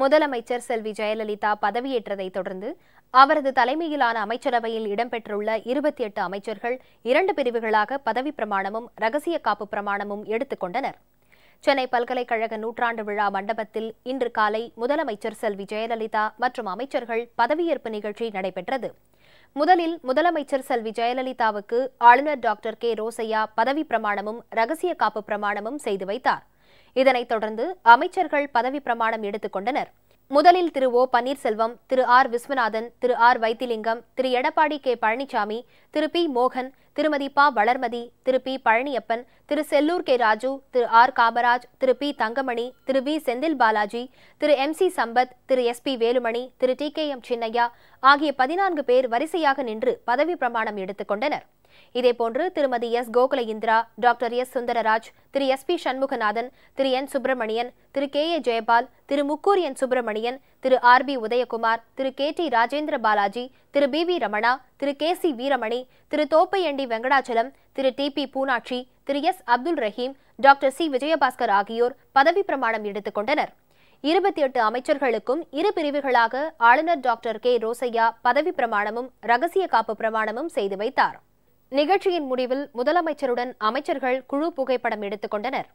முதலமைச்சர் செல்வி ஜெயலலிதா பதவியேற்றதை தொடர்ந்து அவரது தலைமையிலான அமைச்சரவையில் இடம்பெற்றுள்ள இருபத்தி எட்டு அமைச்சர்கள் இரண்டு பிரிவுகளாக பதவி பிரமாணமும் ரகசிய காப்பு பிரமாணமும் எடுத்துக் கொண்டனர். சென்னை பல்கலைக்கழக நூற்றாண்டு விழா மண்டபத்தில் இன்று காலை முதலமைச்சர் செல்வி ஜெயலலிதா மற்றும் அமைச்சர்கள் பதவியேற்பு நிகழ்ச்சி நடைபெற்றது. முதலில் முதலமைச்சர் செல்வி ஜெயலலிதாவுக்கு ஆளுநர் டாக்டர் கே. ரோசையா பதவி பிரமாணமும் ரகசிய காப்பு பிரமாணமும் செய்து வைத்தார். இதனைத் தொடர்ந்து அமைச்சர்கள் பதவி பிரமாணம் எடுத்துக் கொண்டனர். முதலில் Thiru O Panneerselvam Thiru R Viswanathan Thiru R Vaithilingam Thiru Edappadi K Palaniswami Thiru P மோகன் திருமதி பா Valarmathi Thiru P Palaniappan Thiru Sellur K Raju Thiru R Kamaraj Thiru P Thangamani Thiru V Senthil Balaji Thiru M C Sampath Thiru S P Velumani Thiru T K M Chinnaiya ஆகிய பதினான்கு பேர் வரிசையாக நின்று பதவி பிரமாணம் எடுத்துக் கொண்டனர். இதேபோன்று Thirumathi S. Gokula Indira doctor S. Sundararaj Thiru. S. P. Shanmuganathan Thiru. N. Subramanian Thiru. K. A. Jayapal Thiru. Mukkur N. Subramanian Thiru. R. B. Udhayakumar Thiru. K. T. Rajendra Balaji Thiru. P. V. Ramana Thiru. K. C. Veeramani Thiru. Thoppaiyandi Venkatachalam Thiru. T. P. Poonachi Thiru. S. Abdul Rahim doctor C. Vijayabaskar ஆகியோர் பதவி பிரமாணம் எடுத்துக் கொண்டனர். இருபத்தி எட்டு அமைச்சர்களுக்கும் இரு பிரிவுகளாக ஆளுநர் டாக்டர் கே. ரோசையா பதவி பிரமாணமும் ரகசிய காப்பு பிரமாணமும் செய்து வைத்தார். நிகழ்ச்சியின் முடிவில் முதலமைச்சருடன் அமைச்சர்கள் குழு புகைப்படம் எடுத்துக் கொண்டனர்.